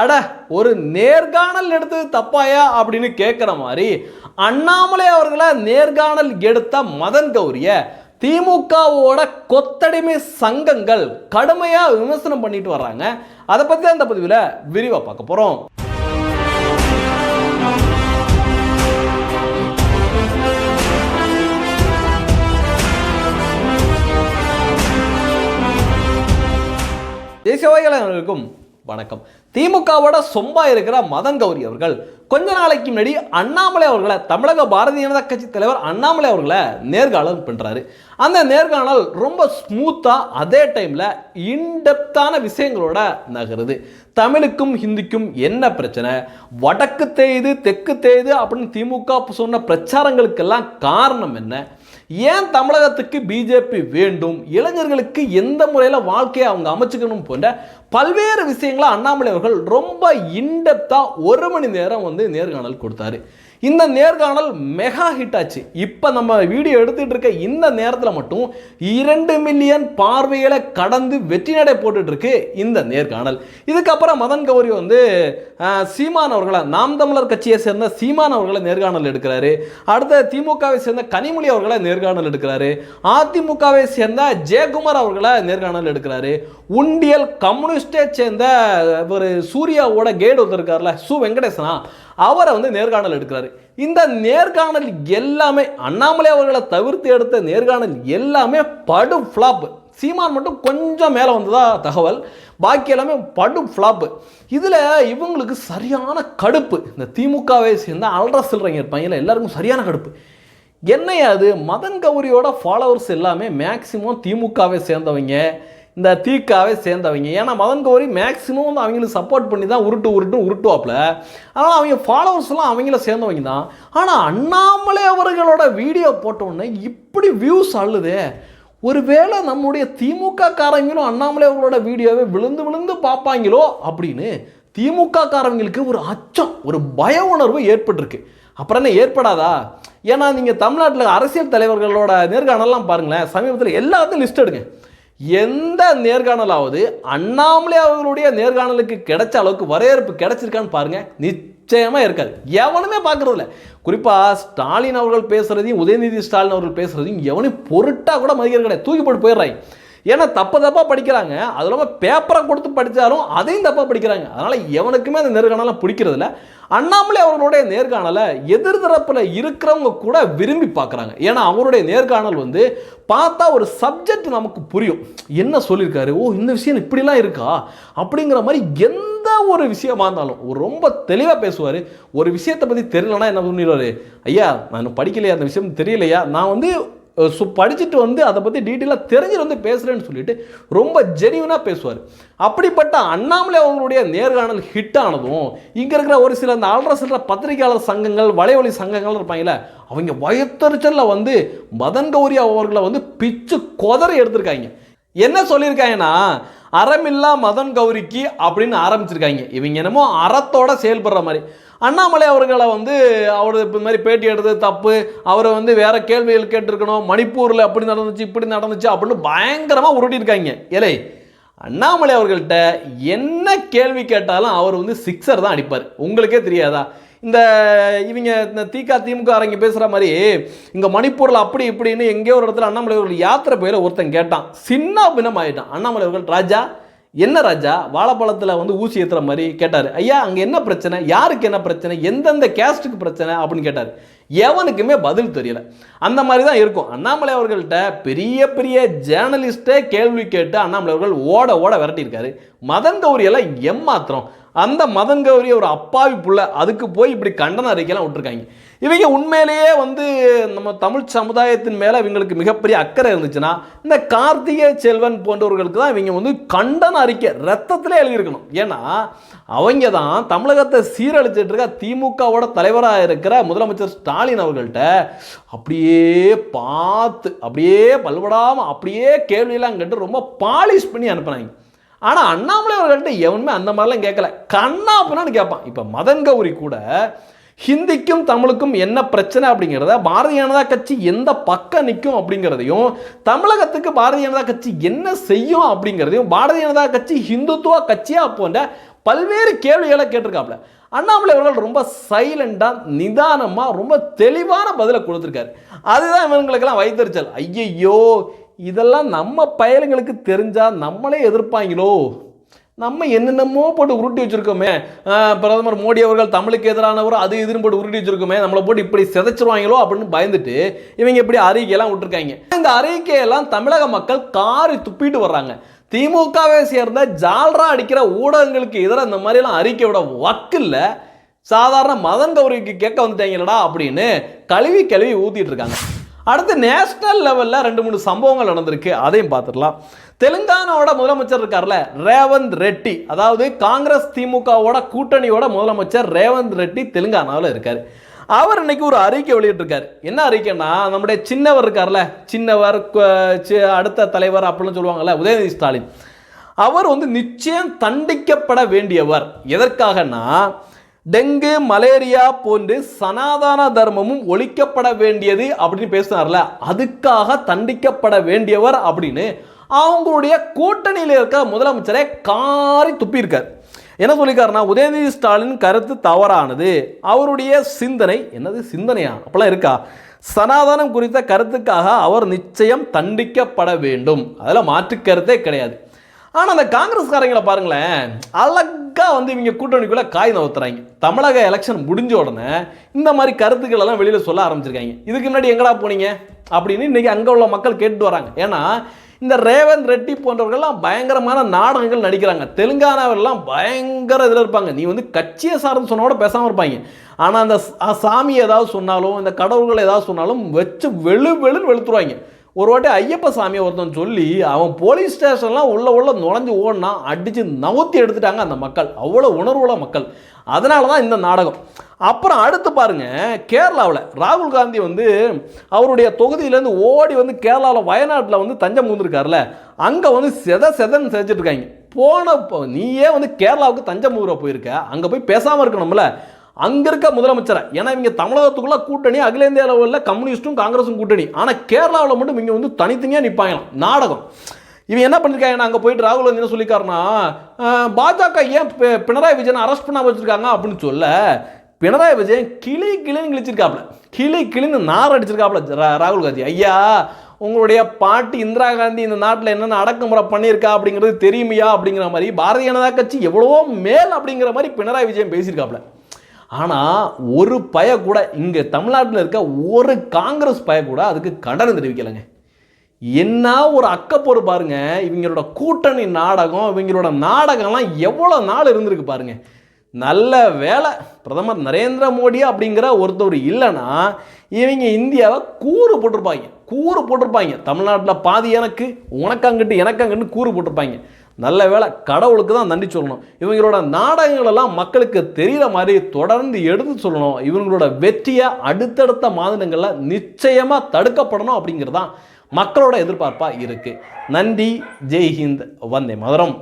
அட ஒரு நேர்காணல் எடுத்தது தப்பாயா அப்படின்னு கேட்குற மாதிரி அண்ணாமலை அவர்களை நேர்காணல் எடுத்த மதன் கௌரிய திமுகவோட கொத்தடிமை சங்கங்கள் கடுமையாக விமர்சனம் பண்ணிட்டு வர்றாங்க. அதை பற்றி அந்த பதிவில் விரிவாக பார்க்க போகிறோம் தேசியவாதிகளுக்கும் வணக்கம். திமுகவோட சொம்பா இருக்கிற மதன் கௌரி அவர்கள். கொஞ்ச நாளைக்கு முன்னாடி அண்ணாமலை அவர்களை தமிழக பாரதிய ஜனதா கட்சி தலைவர் அண்ணாமலை அவர்களை நேர்காணல் பண்ணுறாரு அந்த நேர்காணல் ரொம்ப ஸ்மூத்தாக அதே டைமில் இன்டெப்தான விஷயங்களோட நகருது. தமிழுக்கும் ஹிந்திக்கும் என்ன பிரச்சனை? வடக்கு தேயுது தெற்கு தேயுது அப்படின்னு திமுக சொன்ன பிரச்சாரங்களுக்கெல்லாம் காரணம் என்ன? ஏன் தமிழகத்துக்கு பிஜேபி வேண்டும்? இளைஞர்களுக்கு எந்த முறையில் வாழ்க்கையை அவங்க அமைச்சுக்கணும் போன்ற பல்வேறு விஷயங்களை அண்ணாமலை அவர்கள் ரொம்ப இன்டெப்த்தாக ஒரு மணி நேரம் வந்து நேர்காணல் கொடுத்தாரு. இந்த நேர்காணல் மெகா ஹிட் ஆச்சு. இப்போ நம்ம வீடியோ எடுத்துட்டு இருக்க இந்த நேரத்தில் மட்டும் இரண்டு மில்லியன் பார்வைகளை கடந்து வெற்றி நடை போட்டுட்டு இருக்கு இந்த நேர்காணல். இதுக்கப்புறம் மதன் கௌரி வந்து சீமான் அவர்களை நாம் தமிழர் கட்சியை சேர்ந்த சீமான் அவர்களை நேர்காணல் எடுக்கிறாரு. அடுத்த திமுகவை சேர்ந்த கனிமொழி அவர்களை நேர்காணல் எடுக்கிறாரு. அதிமுகவை சேர்ந்த ஜெயக்குமார் அவர்களை நேர்காணல் எடுக்கிறாரு. உண்டியல் கம்யூனிஸ்ட் சேர்ந்த ஒரு சூர்யாவோட கேடு ஒருத்தர் இருக்கார்ல சு வெங்கடேசனா அவரை வந்து நேர்காணல் எடுக்கிறாரு. இந்த நேர்காணல் எல்லாமே அண்ணாமலை அவர்களை தவிர்த்து எடுத்த நேர்காணல் எல்லாமே படு ஃப்ளாப் சீமான் மட்டும் கொஞ்சம் மேலே வந்ததா தகவல். பாக்கி எல்லாமே படு ஃப்ளாப்பு இதில் இவங்களுக்கு சரியான கடுப்பு. இந்த திமுகவை சேர்ந்த அல்ட்ரா சில்றங்க இருப்பாங்கல்ல எல்லாருக்கும் சரியான கடுப்பு. என்னையாது மதன் கௌரியோட ஃபாலோவர்ஸ் எல்லாமே மேக்சிமம் திமுகவை சேர்ந்தவங்க. இந்த தீக்காவே சேர்ந்தவங்க. ஏன்னா மதன் கௌரி மேக்ஸிமம் வந்து அவங்களுக்கு சப்போர்ட் பண்ணி தான் உருட்டு உருட்டு உருட்டுவாப்புல. அதனால் அவங்க ஃபாலோவர்ஸ்லாம் அவங்கள சேர்ந்தவங்க தான். ஆனால் அண்ணாமலை அவர்களோட வீடியோ போட்டோன்னே இப்படி வியூஸ் அள்ளுதே. ஒருவேளை நம்முடைய திமுக காரங்களும் அண்ணாமலை அவர்களோட வீடியோவை விழுந்து விழுந்து பார்ப்பாங்களோ அப்படின்னு திமுக காரங்களுக்கு ஒரு அச்சம் ஒரு பய உணர்வு ஏற்பட்டிருக்கு. அப்புறம் என்ன ஏற்படாதா? ஏன்னா நீங்கள் தமிழ்நாட்டில் அரசியல் தலைவர்களோட நேர்காணலாம் பாருங்களேன் சமீபத்தில் எல்லாத்தையும் லிஸ்ட் எடுங்க. எந்த நேர்காணலாவது அண்ணாமலை அவர்களுடைய நேர்காணலுக்கு கிடைச்ச அளவுக்கு வரவேற்பு கிடைச்சிருக்கான்னு பாருங்க நிச்சயமா இருக்காது. எவனுமே பார்க்கறது இல்லை குறிப்பா ஸ்டாலின் அவர்கள் பேசுறதையும் உதயநிதி ஸ்டாலின் அவர்கள் பேசுறதையும் எவனையும் பொருட்டா கூட மதிக்கிறது கிடையாது. தூக்கி போட்டு போயிடுறாங்க ஏன்னா தப்பு தப்பாக படிக்கிறாங்க. அது இல்லாமல் பேப்பரை கொடுத்து படித்தாலும் அதையும் தப்பாக படிக்கிறாங்க. அதனால் எவனுக்குமே அந்த நேர்காணலை பிடிக்கிறதில்ல. அண்ணாமலை அவர்களுடைய நேர்காணலை எதிர்தரப்பில் இருக்கிறவங்க கூட விரும்பி பார்க்குறாங்க. ஏன்னா அவருடைய நேர்காணல் வந்து பார்த்தா ஒரு சப்ஜெக்ட் நமக்கு புரியும். என்ன சொல்லியிருக்காரு ஓ இந்த விஷயம் இப்படிலாம் இருக்கா? அப்படிங்கிற மாதிரி எந்த ஒரு விஷயமா இருந்தாலும் ரொம்ப தெளிவாக பேசுவார். ஒரு விஷயத்தை பற்றி தெரியலன்னா என்ன பண்ணிடுவார்? ஐயா நான் படிக்கலையா? அந்த விஷயம் தெரியலையா? நான் வந்து ஸோ படிச்சுட்டு வந்து அதை பற்றி டீட்டெயிலாக தெரிஞ்சு வந்து பேசுகிறேன்னு சொல்லிட்டு ரொம்ப ஜெனியூனாக பேசுவார். அப்படிப்பட்ட அண்ணாமலை அவங்களுடைய நேர்காணல் ஹிட் ஆனதும் இங்கே இருக்கிற ஒரு சில அந்த ஆள்ற சில பத்திரிகையாளர் சங்கங்கள் வலைவழி சங்கங்கள் இருப்பாங்களே அவங்க வயத்தறிச்சலில் வந்து மதன் கௌரி அவர்களை வந்து பிச்சு கொதறி எடுத்திருக்காங்க. என்ன சொல்லியிருக்காங்கன்னா அறமில்லா மதன் கௌரிக்கு அப்படின்னு ஆரம்பிச்சிருக்காங்க. இவங்க என்னமோ அறத்தோட செயல்படுற மாதிரி. அண்ணாமலை அவர்களை வந்து அவர் இப்போ மாதிரி பேட்டி எடுத்தது தப்பு. அவரை வந்து வேற கேள்விகள் கேட்டிருக்கணும். மணிப்பூரில் அப்படி நடந்துச்சு இப்படி நடந்துச்சு அப்படின்னு பயங்கரமாக உருட்டியிருக்காங்க. ஏலே அண்ணாமலை அவர்கள்ட்ட என்ன கேள்வி கேட்டாலும் அவர் வந்து சிக்ஸர் தான் அடிப்பார். உங்களுக்கே தெரியாதா? இந்த இவங்க இந்த திக திமுக அரங்க பேசுகிற மாதிரி இங்கே மணிப்பூரில் அப்படி இப்படின்னு எங்கேயோ ஒரு இடத்துல அண்ணாமலை அவர்கள் யாத்திரை போயில ஒருத்தன் கேட்டான். சின்ன பின்னம் ஆயிட்டான் அண்ணாமலை அவர்கள் ராஜா என்ன ராஜா? வாழைப்பழத்தில் வந்து ஊசி ஏற்றுற மாதிரி கேட்டார். ஐயா அங்கே என்ன பிரச்சனை? யாருக்கு என்ன பிரச்சனை? எந்தெந்த கேஸ்ட்டுக்கு பிரச்சனை? அப்படின்னு கேட்டார். எவனுக்குமே பதில் தெரியல. அந்த மாதிரி தான் இருக்கும். அண்ணாமலை அவர்கள்ட்ட பெரிய பெரிய ஜேர்னலிஸ்ட்டே கேள்வி கேட்டு அண்ணாமலை அவர்கள் ஓட ஓட விரட்டியிருக்காரு. மதன் கௌரியெல்லாம் எம்மாத்திரம்? அந்த மதன் கௌரி ஒரு அப்பாவி புள்ள அதுக்கு போய் இப்படி கண்டன அறிக்கையெல்லாம் விட்டுருக்காங்க. இவங்க உண்மையிலேயே வந்து நம்ம தமிழ் சமுதாயத்தின் மேலே இவங்களுக்கு மிகப்பெரிய அக்கறை இருந்துச்சுன்னா இந்த கார்த்திகை செல்வன் போன்றவர்களுக்கு தான் இவங்க வந்து கண்டன அறிக்கை ரத்தத்திலே எழுதியிருக்கணும். ஏன்னா அவங்க தான் தமிழகத்தை சீரழிச்சிட்டு இருக்க திமுகவோட தலைவராக இருக்கிற முதலமைச்சர் ஸ்டாலின் அவர்கள்ட்ட அப்படியே பார்த்து அப்படியே பல்படாமல் அப்படியே கேள்வியெல்லாம் கேட்டு ரொம்ப பாலிஷ் பண்ணி அனுப்புனாங்க. ஆனால் அண்ணாமலை அவர்கள்ட்ட எவனுமே அந்த மாதிரிலாம் கேட்கல. கண்ணா பண்ணான்னு கேட்பான். இப்போ மதன் கௌரி கூட ஹிந்திக்கும் தமிழுக்கும் என்ன பிரச்சனை அப்படிங்கிறத பாரதிய ஜனதா கட்சி எந்த பக்கம் நிற்கும் அப்படிங்கிறதையும் தமிழகத்துக்கு பாரதிய ஜனதா கட்சி என்ன செய்யும் அப்படிங்கிறதையும் பாரதிய ஜனதா கட்சி ஹிந்துத்துவ கட்சியாக போன்ற பல்வேறு கேள்விகளை கேட்டிருக்காப்ல அண்ணாமலை அவர்கள் ரொம்ப சைலண்டாக நிதானமாக ரொம்ப தெளிவான பதிலை கொடுத்துருக்காரு. அதுதான் இவங்களுக்கெல்லாம் வைத்தறிச்சல். ஐயையோ இதெல்லாம் நம்ம பயலுங்களுக்கு தெரிஞ்சால் நம்மளே எதிர்ப்பாங்களோ? நம்ம என்னென்னமோ போட்டு உருட்டி வச்சுருக்கோமே. பிரதமர் மோடி அவர்கள் தமிழுக்கு எதிரானவர் அது இதுன்னு போட்டு உருட்டி வச்சுருக்கோமே. நம்மளை போட்டு இப்படி சிதைச்சிருவாங்களோ அப்படின்னு பயந்துட்டு இவங்க இப்படி அறிக்கையெல்லாம் விட்டுருக்காங்க. இந்த அறிக்கையெல்லாம் தமிழக மக்கள் காரி துப்பிட்டு வர்றாங்க. திமுகவை சேர்ந்த ஜால்ரா அடிக்கிற ஊடகங்களுக்கு எதிராக இந்த மாதிரிலாம் அறிக்கையோட ஒர்க் வக்கில்ல சாதாரண மதன் கௌரிக்கு கேட்க வந்துட்டாங்களடா அப்படின்னு கழுவி கழுவி ஊற்றிட்டு இருக்காங்க. அடுத்து நேஷ்னல் லெவலில் ரெண்டு மூணு சம்பவங்கள் நடந்திருக்கு. அதையும் பார்த்துடலாம். தெலுங்கானாவோட முதலமைச்சர் இருக்கார்ல ரேவந்த் ரெட்டி. அதாவது காங்கிரஸ் திமுகவோட கூட்டணியோட முதலமைச்சர் ரேவந்த் ரெட்டி தெலுங்கானாவில் இருக்கார். அவர் இன்னைக்கு ஒரு அறிக்கை வெளியிட்டிருக்காரு. என்ன அறிக்கைன்னா நம்முடைய சின்னவர் இருக்கார்ல சின்னவர் அடுத்த தலைவர் அப்படின்னு சொல்லுவாங்கல்ல உதயநிதி ஸ்டாலின். அவர் வந்து நிச்சயம் தண்டிக்கப்பட வேண்டியவர். எதற்காகனா டெங்கு மலேரியா போன்று சனாதன தர்மமும் ஒழிக்கப்பட வேண்டியது அப்படின்னு பேசினார்ல. அதுக்காக தண்டிக்கப்பட வேண்டியவர் அப்படின்னு அவங்களுடைய கூட்டணியில் இருக்க முதலமைச்சரை காரி துப்பியிருக்கார். என்ன சொல்லியிருக்காருன்னா உதயநிதி ஸ்டாலின் கருத்து தவறானது. அவருடைய சிந்தனை என்னது சிந்தனையா? அப்பெல்லாம் இருக்கா? சனாதனம் குறித்த கருத்துக்காக அவர் நிச்சயம் தண்டிக்கப்பட வேண்டும். அதில் மாற்று கருத்தே கிடையாது. ஆனால் அந்த காங்கிரஸ்காரங்களை பாருங்களேன். அழகா வந்து இவங்க கூட்டணிக்குள்ளே காய் நவுத்துறாங்க. தமிழக எலெக்ஷன் முடிஞ்ச உடனே இந்த மாதிரி கருத்துக்கள் எல்லாம் வெளியில் சொல்ல ஆரம்பிச்சிருக்காங்க. இதுக்கு முன்னாடி எங்கடா போனீங்க? அப்படின்னு இன்றைக்கி அங்கே உள்ள மக்கள் கேட்டு வராங்க. ஏன்னா இந்த ரேவந்த் ரெட்டி போன்றவர்கள்லாம் பயங்கரமான நாடகங்கள் நடிக்கிறாங்க. தெலுங்கானாவிலாம் பயங்கர இதில் இருப்பாங்க. நீ வந்து கட்சியை சார்ந்து சொன்னோட பேசாமல் இருப்பாங்க. ஆனால் அந்த சா- சாமி ஏதாவது சொன்னாலும் இந்த கடவுள்கள் ஏதாவது சொன்னாலும் வச்சு வெளு வெளுன்னு வெளுத்துருவாங்க. ஒரு வாட்டி ஐயப்ப சாமியை ஒருத்தன் சொல்லி அவன் போலீஸ் ஸ்டேஷன்லாம் உள்ளே உள்ள நுழைஞ்சு ஓடினா அடித்து நவுத்தி எடுத்துட்டாங்க அந்த மக்கள். அவ்வளோ உணர்வுள்ள மக்கள். அதனால தான் இந்த நாடகம். அப்புறம் அடுத்து பாருங்கள் கேரளாவில் ராகுல் காந்தி வந்து அவருடைய தொகுதியிலேருந்து ஓடி வந்து கேரளாவில் வயநாட்டில் வந்து தஞ்சம் புகுந்துருக்காருல அங்கே வந்து செத செதன்னு செதைச்சிட்டு போன நீயே வந்து கேரளாவுக்கு தஞ்சம் ஊரை போயிருக்க அங்கே போய் பேசாமல் இருக்கணும்ல. அங்கே இருக்க முதலமைச்சரை. ஏன்னா இவங்க தமிழகத்துக்குள்ள கூட்டணி அகில இந்திய லெவலில் கம்யூனிஸ்டும் காங்கிரஸும் கூட்டணி. ஆனால் கேரளாவில் மட்டும் இங்கே வந்து தனித்தனியாக நிற்பாங்களாம் நாடகம். இவன் என்ன பண்ணியிருக்காங்க அங்கே போயிட்டு ராகுல் காந்தி என்ன சொல்லியிருக்காருன்னா பாஜக ஏன் பி- பினராயி விஜயனை அரெஸ்ட் பண்ண வச்சிருக்காங்க? அப்படின்னு சொல்ல பினராயி விஜயன் கிளி கிளின்னு கிழிச்சிருக்காப்புல கிளி கிளின்னு நார் அடிச்சிருக்காப்ல ராகுல் காந்தி. ஐயா உங்களுடைய பாட்டி இந்திரா காந்தி இந்த நாட்டில் என்னென்ன அடக்குமுறை பண்ணியிருக்கா? அப்படிங்கிறது தெரியுமையா? அப்படிங்கிற மாதிரி பாரதிய ஜனதா கட்சி எவ்வளவோ மேல் அப்படிங்கிற மாதிரி பினராயி விஜயன் பேசியிருக்காப்ல. ஆனால் ஒரு பய கூட இங்கே தமிழ்நாட்டில் இருக்க ஒரு காங்கிரஸ் பய கூட அதுக்கு கண்டனம் தெரிவிக்கலைங்க. என்ன ஒரு அக்கப்போர் பாருங்க இவங்களோட கூட்டணி நாடகம் இவங்களோட நாடகம்லாம் எவ்வளோ நாள் இருந்திருக்கு பாருங்க. நல்ல வேலை பிரதமர் நரேந்திர மோடி அப்படிங்கிற ஒருத்தவர் இல்லைன்னா இவங்க இந்தியாவை கூறு போட்டிருப்பாங்க. கூறு போட்டிருப்பாங்க. தமிழ்நாட்டில் பாதி எனக்கு உனக்கு அங்குட்டு எனக்கு அங்கிட்டு கூறு போட்டிருப்பாங்க. நல்ல வேலை கடவுளுக்கு தான் நன்றி சொல்லணும். இவங்களோட நாடகங்களெல்லாம் மக்களுக்கு தெரிகிற மாதிரி தொடர்ந்து எடுத்து சொல்லணும். இவங்களோட வெற்றியை அடுத்தடுத்த மாநிலங்களில் நிச்சயமாக தடுக்கப்படணும் அப்படிங்கிறது தான் மக்களோட எதிர்பார்ப்பாக இருக்குது நன்றி. ஜெய்ஹிந்த். வந்தே மதுரம்.